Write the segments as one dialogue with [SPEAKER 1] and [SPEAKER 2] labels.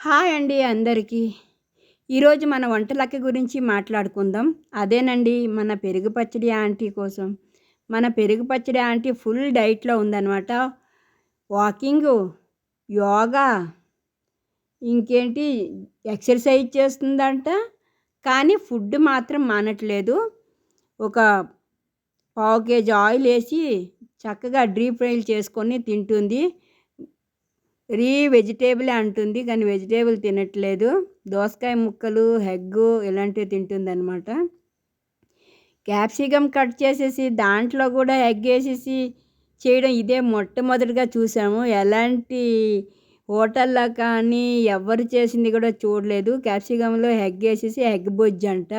[SPEAKER 1] Hi అండి అందరికీ. ఈరోజు మన వంటలకి గురించి మాట్లాడుకుందాం. అదేనండి మన పెరుగు పచ్చడి ఆంటీ కోసం. మన పెరుగు పచ్చడి ఆంటీ ఫుల్ డైట్లో ఉందన్నమాట. వాకింగ్ యోగా ఇంకేంటి ఎక్సర్సైజ్ చేస్తుందంట. కానీ ఫుడ్ మాత్రం మానట్లేదు. ఒక పావు కేజీ ఆయిల్ వేసి చక్కగా డీప్ ఫ్రై చేసుకొని తింటుంది. రీ వెజిటేబుల్ అంటుంది కానీ వెజిటేబుల్ తినట్లేదు. దోసకాయ ముక్కలు హెగ్గు ఇలాంటివి తింటుంది అనమాట క్యాప్సికమ్ కట్ చేసేసి దాంట్లో కూడా ఎగ్ వేసేసి చేయడం ఇదే మొట్టమొదటిగా చూసాము. ఎలాంటి హోటల్లో కానీ ఎవరు చేసింది కూడా చూడలేదు. క్యాప్సికంలో ఎగ్ వేసేసి ఎగ్ బొజ్జు అంట.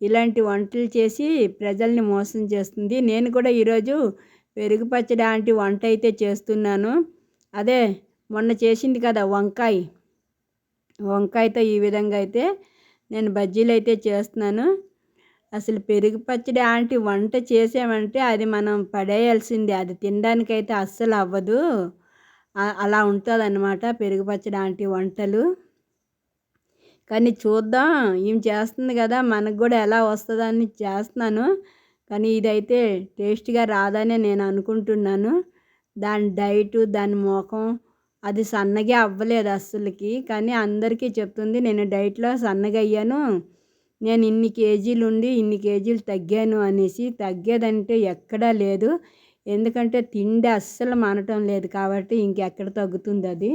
[SPEAKER 1] ఇలాంటి వంటలు చేసి ప్రజల్ని మోసం చేస్తుంది. నేను కూడా ఈరోజు పెరుగు పచ్చడి లాంటి వంట అయితే చేస్తున్నాను. అదే మొన్న చేసింది కదా వంకాయ. వంకాయతో ఈ విధంగా అయితే నేను బజ్జీలు అయితే చేస్తున్నాను. అసలు పెరుగు పచ్చడి ఆంటి వంట చేసామంటే అది మనం పడేయాల్సిందే. అది తినడానికైతే అస్సలు అవ్వదు. అలా ఉంటుంది అన్నమాట పెరుగు పచ్చడి ఆంటి వంటలు. కానీ చూద్దాం ఏం చేస్తుంది కదా మనకు కూడా ఎలా వస్తుందని చేస్తున్నాను. కానీ ఇదైతే టేస్ట్గా రాదనే నేను అనుకుంటున్నాను. దాని డైటు దాని ముఖం అది సన్నగా అవ్వలేదు అస్సలకి. కానీ అందరికీ చెప్తుంది నేను డైట్లో సన్నగా అయ్యాను నేను ఇన్ని కేజీలు ఉండి ఇన్ని కేజీలు తగ్గాను అనేసి. తగ్గేదంటే ఎక్కడా లేదు. ఎందుకంటే తిండి అస్సలు మానటం లేదు కాబట్టి ఇంకెక్కడ తగ్గుతుంది అది.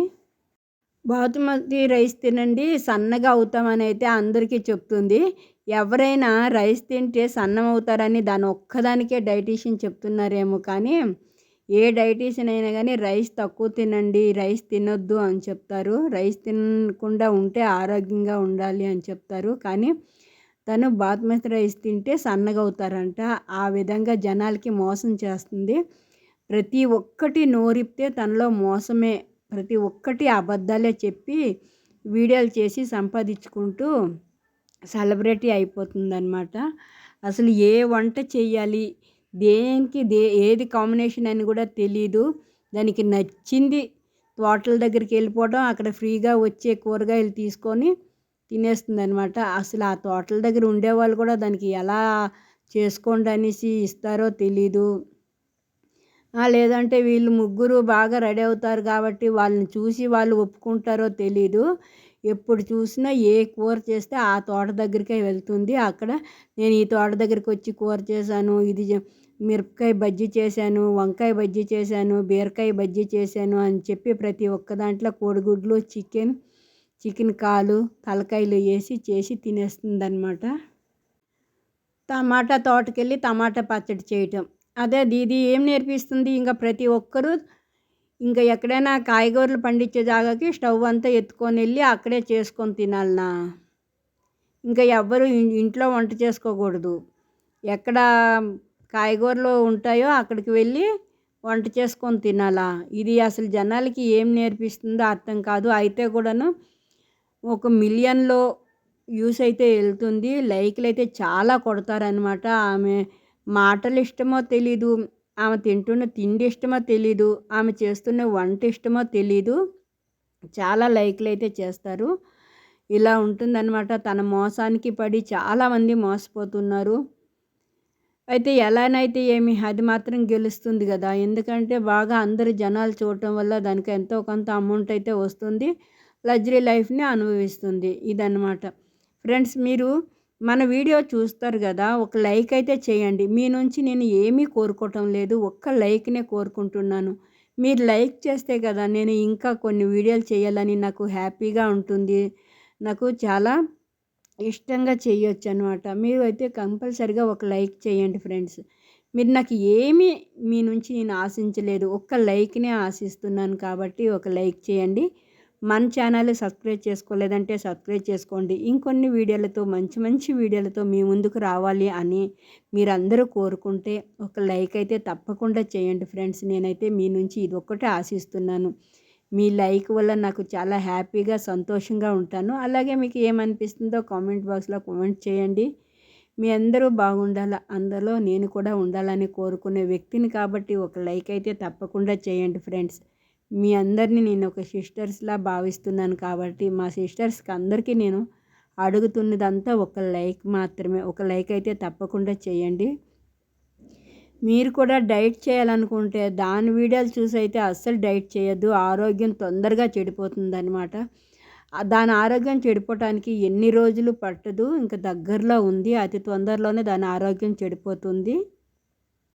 [SPEAKER 1] బాతుమతి రైస్ తినండి సన్నగా అవుతామని అయితే అందరికీ చెప్తుంది. ఎవరైనా రైస్ తింటే సన్నం అవుతారని దాని ఒక్కదానికే డైటీషియన్ చెప్తున్నారేమో కానీ ఏ డైటీషియన్ అయినా కానీ రైస్ తక్కువ తినండి రైస్ తినొద్దు అని చెప్తారు. రైస్ తినకుండా ఉంటే ఆరోగ్యంగా ఉండాలి అని చెప్తారు. కానీ తను బాస్మతి రైస్ తింటే సన్నగా అవుతారంట ఆ విధంగా జనాలకి మోసం చేస్తుంది. ప్రతి ఒక్కటి నోరిప్తే తనలో మోసమే. ప్రతి ఒక్కటి అబద్ధాలే చెప్పి వీడియోలు చేసి సంపాదించుకుంటూ సెలబ్రిటీ అయిపోతుందన్నమాట. అసలు ఏ వంట చేయాలి దేనికి దే ఏది కాంబినేషన్ అని కూడా తెలీదు. దానికి నచ్చింది తోటల దగ్గరికి వెళ్ళిపోవడం అక్కడ ఫ్రీగా వచ్చే కూరగాయలు తీసుకొని తినేస్తుంది అనమాట అసలు ఆ తోటల దగ్గర ఉండేవాళ్ళు కూడా దానికి ఎలా చేసుకోండి అనేసి ఇస్తారో తెలీదు. లేదంటే వీళ్ళు ముగ్గురు బాగా రెడీ అవుతారు కాబట్టి వాళ్ళని చూసి వాళ్ళు ఒప్పుకుంటారో తెలీదు. ఎప్పుడు చూసినా ఏ కూర చేస్తే ఆ తోట దగ్గరికే వెళ్తుంది. అక్కడ నేను ఈ తోట దగ్గరికి వచ్చి కూర చేశాను. ఇది మిరపకాయ బజ్జీ చేశాను వంకాయ బజ్జీ చేశాను బీరకాయ బజ్జీ చేశాను అని చెప్పి ప్రతి ఒక్క దాంట్లో కోడిగుడ్లు చికెన్ చికెన్ కాలు తలకాయలు వేసి చేసి తినేస్తుంది అనమాట టమాటా తోటకెళ్ళి టమాటా పచ్చడి చేయటం. అదే దీది ఏం నేర్పిస్తుంది? ఇంకా ప్రతి ఒక్కరూ ఇంకా ఎక్కడైనా కాయగూరలు పండించే జాగాకి స్టవ్ అంతా ఎత్తుకొని వెళ్ళి అక్కడే చేసుకొని తినాలనా? ఇంకా ఎవ్వరు ఇంట్లో వంట చేసుకోకూడదు. ఎక్కడ కాయగూరలు ఉంటాయో అక్కడికి వెళ్ళి వంట చేసుకొని తినాలా? ఇది అసలు జనాలకి ఏం నేర్పిస్తుందో అర్థం కాదు. అయితే కూడాను ఒక మిలియన్లో యూస్ అయితే వెళ్తుంది. లైక్లు అయితే చాలా కొడతారనమాట ఆమె మాటలు ఇష్టమో తెలీదు. ఆమె తింటున్న తిండి ఇష్టమో తెలీదు ఆమె చేస్తున్న వంట ఇష్టమో తెలీదు. చాలా లైక్లు అయితే చేస్తారు. ఇలా ఉంటుందన్నమాట. తన మోసానికి పడి చాలామంది మోసపోతున్నారు. అయితే ఎలానైతే ఏమి అది మాత్రం గెలుస్తుంది కదా. ఎందుకంటే బాగా అందరు జనాలు చూడటం వల్ల దానికి ఎంతో కొంత అమౌంట్ అయితే వస్తుంది. లగ్జరీ లైఫ్ని అనుభవిస్తుంది. ఇదన్నమాట. ఫ్రెండ్స్ మీరు మన వీడియో చూస్తారు కదా ఒక లైక్ అయితే చేయండి. మీ నుంచి నేను ఏమీ కోరుకోవటం లేదు. ఒక్క లైక్నే కోరుకుంటున్నాను. మీరు లైక్ చేస్తే కదా నేను ఇంకా కొన్ని వీడియోలు చేయాలని నాకు హ్యాపీగా ఉంటుంది. నాకు చాలా ఇష్టంగా చేయొచ్చు అనమాట మీరు అయితే కంపల్సరిగా ఒక లైక్ చేయండి ఫ్రెండ్స్. మీరు నాకు ఏమీ మీ నుంచి నేను ఆశించలేదు. ఒక్క లైక్నే ఆశిస్తున్నాను కాబట్టి ఒక లైక్ చేయండి. మన ఛానల్ సబ్స్క్రైబ్ చేసుకోలేదంటే సబ్స్క్రైబ్ చేసుకోండి. ఇంకొన్ని వీడియోలతో మంచి మంచి వీడియోలతో మీ ముందుకు రావాలి అని మీరందరూ కోరుకుంటే ఒక లైక్ అయితే తప్పకుండా చేయండి ఫ్రెండ్స్. నేనైతే మీ నుంచి ఇది ఒక్కటే ఆశిస్తున్నాను. మీ లైక్ వల్ల నాకు చాలా హ్యాపీగా సంతోషంగా ఉంటాను. అలాగే మీకు ఏమనిపిస్తుందో కామెంట్ బాక్స్లో కామెంట్ చేయండి. మీ అందరూ బాగుండాలి అందులో నేను కూడా ఉండాలని కోరుకునే వ్యక్తిని కాబట్టి ఒక లైక్ అయితే తప్పకుండా చేయండి ఫ్రెండ్స్. మీ అందరినీ నేను ఒక సిస్టర్స్లా భావిస్తున్నాను కాబట్టి మా సిస్టర్స్కి అందరికీ నేను అడుగుతున్నదంతా ఒక లైక్ మాత్రమే. ఒక లైక్ అయితే తప్పకుండా చేయండి. మీరు కూడా డైట్ చేయాలనుకుంటే దాని వీడియోలు చూసి అయితే అస్సలు డైట్ చేయొద్దు. ఆరోగ్యం తొందరగా చెడిపోతుంది అనమాట దాని ఆరోగ్యం చెడిపోవటానికి ఎన్ని రోజులు పట్టదు. ఇంకా దగ్గరలో ఉంది. అతి తొందరలోనే దాని ఆరోగ్యం చెడిపోతుంది.